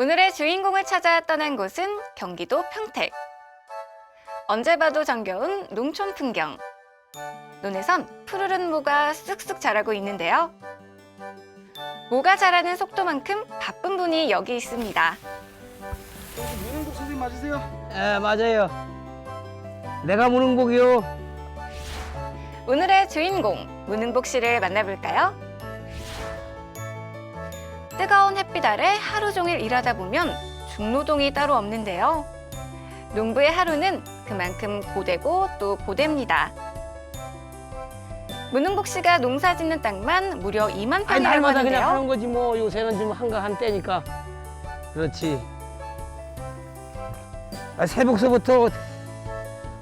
오늘의 주인공을 찾아 떠난 곳은 경기도 평택. 언제 봐도 정겨운 농촌 풍경. 논에선 푸르른 모가 쑥쑥 자라고 있는데요. 모가 자라는 속도만큼 바쁜 분이 여기 있습니다. 문영복 선생님 맞으세요? 예, 맞아요. 내가 무능복이요. 오늘의 주인공 문흥복 씨를 만나볼까요? 뜨거운 햇빛 아래 하루 종일 일하다 보면 중노동이 따로 없는데요. 농부의 하루는 그만큼 고되고 또 고됩니다. 문흥복 씨가 농사 짓는 땅만 무려 2만 아니 평이라고 날마다 그냥 하는 하는데요. 거지 뭐 요새는 좀 한가한 때니까. 그렇지. 아, 새벽서부터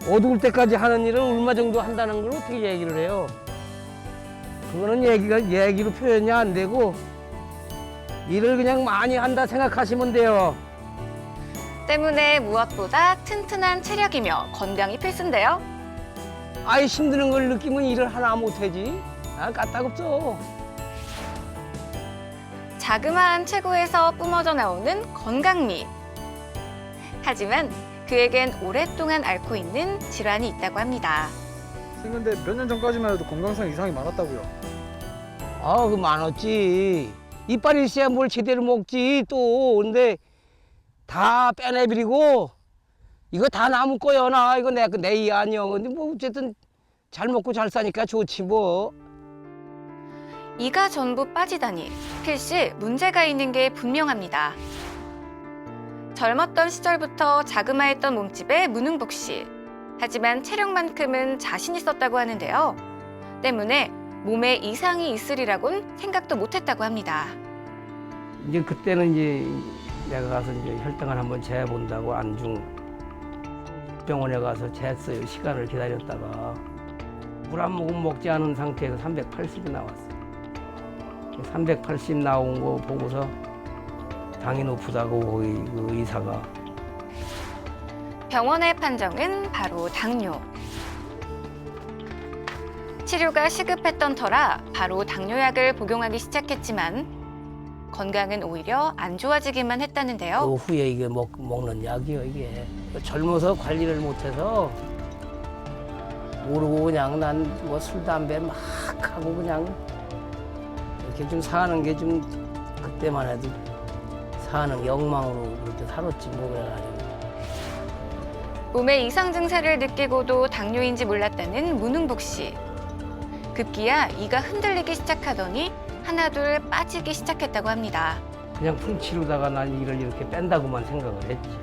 어두울 때까지 하는 일은 얼마 정도 한다는 걸 어떻게 얘기를 해요? 그거는 얘기가 얘기로 표현이 안 되고 일을 그냥 많이 한다 생각하시면 돼요. 때문에 무엇보다 튼튼한 체력이며 건강이 필수인데요. 아이 힘드는 걸 느끼면 일을 하나 못하지. 아 까딱없어. 자그마한 체구에서 뿜어져 나오는 건강미. 하지만 그에겐 오랫동안 앓고 있는 질환이 있다고 합니다. 근데 몇 년 전까지만 해도 건강상 이상이 많았다고요. 아, 그 많았지. 이빨이 있어야 뭘 제대로 먹지 또. 근데 다 빼내버리고 이거 다 남은 거야 나 이거 내 내이 아니야. 근데 뭐 어쨌든 잘 먹고 잘 사니까 좋지 뭐. 이가 전부 빠지다니 필시 문제가 있는 게 분명합니다. 젊었던 시절부터 자그마했던 몸집의 문흥복 씨. 하지만 체력만큼은 자신 있었다고 하는데요. 때문에 몸에 이상이 있으리라곤 생각도 못했다고 합니다. 이제 그때는 이제 내가 가서 이제 혈당을 한번 재본다고 안중 병원에 가서 쟀어요. 시간을 기다렸다가 물 한 모금 먹지 않은 상태에서 380이 나왔어요. 380 나온 거 보고서 당이 높다고 그 의사가 병원의 판정은 바로 당뇨. 치료가 시급했던 터라 바로 당뇨약을 복용하기 시작했지만 건강은 오히려 안 좋아지기만 했다는데요. 그 후에 이게 먹, 먹는 약이요 이게 젊어서 관리를 못해서 모르고 그냥 난 뭐 술 담배 막 하고 그냥 이렇게 좀 사는 게 좀 그때만 해도 사는 영망으로 그렇게 살았지 뭐 그래가지고 몸의 이상 증세를 느끼고도 당뇨인지 몰랐다는 문흥복 씨. 급기야 이가 흔들리기 시작하더니 하나둘 빠지기 시작했다고 합니다. 그냥 풀 치르다가 난 이를 이렇게 뺀다고만 생각을 했지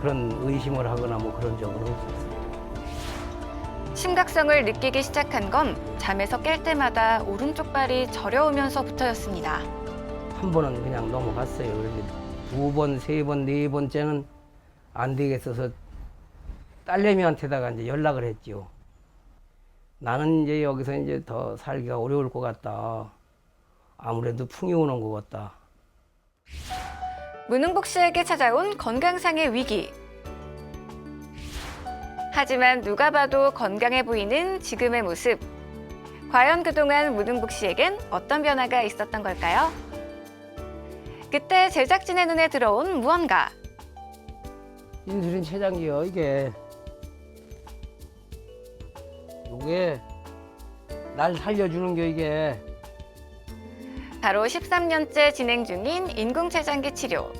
그런 의심을 하거나 뭐 그런 적은 없었어. 심각성을 느끼기 시작한 건 잠에서 깰 때마다 오른쪽 발이 저려오면서부터였습니다. 한 번은 그냥 넘어갔어요. 두 번, 세 번, 네 번째는 안 되겠어서 딸내미한테다가 이제 연락을 했지요. 나는 이제 여기서 이제 더 살기가 어려울 것 같다. 아무래도 풍이 오는 것 같다. 문흥복 씨에게 찾아온 건강상의 위기. 하지만 누가 봐도 건강해 보이는 지금의 모습. 과연 그동안 문흥복 씨에겐 어떤 변화가 있었던 걸까요? 그때 제작진의 눈에 들어온 무언가. 인슐린 췌장기요, 이게. 이게 날 살려주는 게 이게. 바로 13년째 진행 중인 인공췌장기 치료.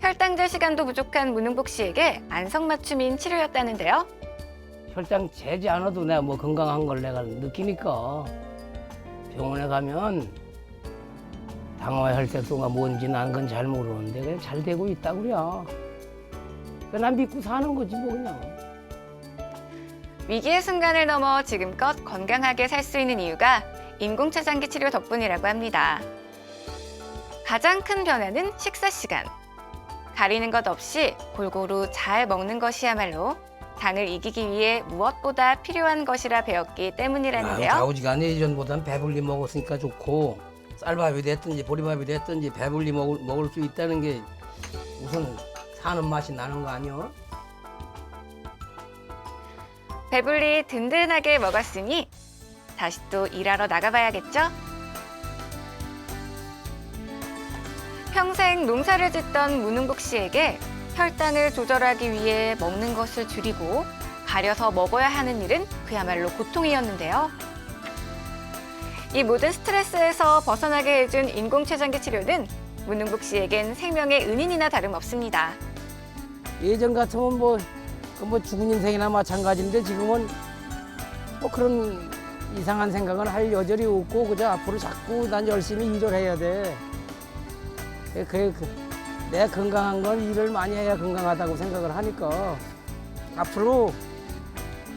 혈당제 시간도 부족한 문흥복 씨에게 안성맞춤인 치료였다는데요. 혈당 재지 않아도 내가 뭐 건강한 걸 내가 느끼니까 병원에 가면 당화 혈색소가 뭔지 난건잘 모르는데 그냥 잘 되고 있다 그래요. 그난 믿고 사는 거지 뭐 그냥. 위기의 순간을 넘어 지금껏 건강하게 살 수 있는 이유가 인공췌장기 치료 덕분이라고 합니다. 가장 큰 변화는 식사 시간. 가리는 것 없이 골고루 잘 먹는 것이야말로 당을 이기기 위해 무엇보다 필요한 것이라 배웠기 때문이라는데요. 좌우지간 예전보다는 배불리 먹었으니까 좋고 쌀밥이 됐든지 보리밥이 됐든지 배불리 먹을, 먹을 수 있다는 게 우선 사는 맛이 나는 거 아니야? 배불리 든든하게 먹었으니 다시 또 일하러 나가봐야겠죠? 평생 농사를 짓던 문흥국 씨에게 혈당을 조절하기 위해 먹는 것을 줄이고 가려서 먹어야 하는 일은 그야말로 고통이었는데요. 이 모든 스트레스에서 벗어나게 해준 인공췌장기 치료는 문흥국 씨에겐 생명의 은인이나 다름없습니다. 예전 같으면 뭐, 그 뭐 죽은 인생이나 마찬가지인데 지금은 뭐 그런 이상한 생각은 할 여절이 없고 그저 앞으로 자꾸 난 열심히 일을 해야 돼. 그, 그, 그, 내 건강한 건 일을 많이 해야 건강하다고 생각을 하니까 앞으로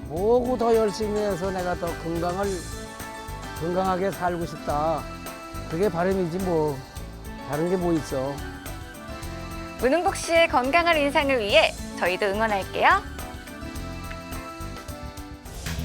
뭐고 더 열심히 해서 내가 더 건강을 건강하게 살고 싶다. 그게 바람이지 뭐 다른 게 뭐 있어. 문흥국 씨의 건강한 인상을 위해 저희도 응원할게요.